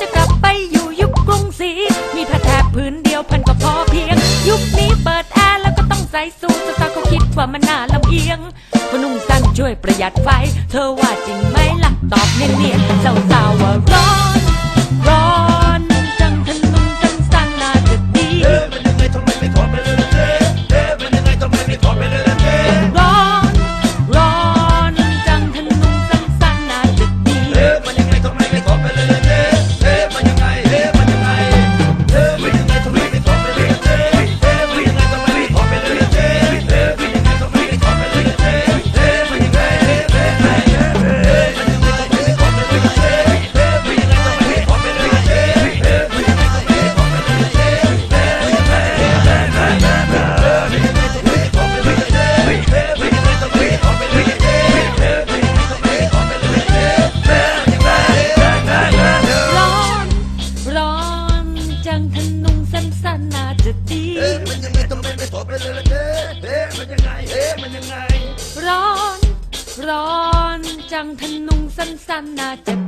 จะกลับไปอยู่ยุคกรุงศรีมีผ้าแถบพื้นเดียวพันก็พอเพียง ยุคนี้เปิดแอร์แล้วก็ต้องใส่สูทสาวเขาคิดว่ามันน่าลำเอียงพนุ่งสั้นช่วยประหยัดไฟ เธอว่าจริงไหมล่ะตอบเนียนๆสาวๆว่าร้อน ร้อน จังทนุงสั้นๆน่าเจ็บ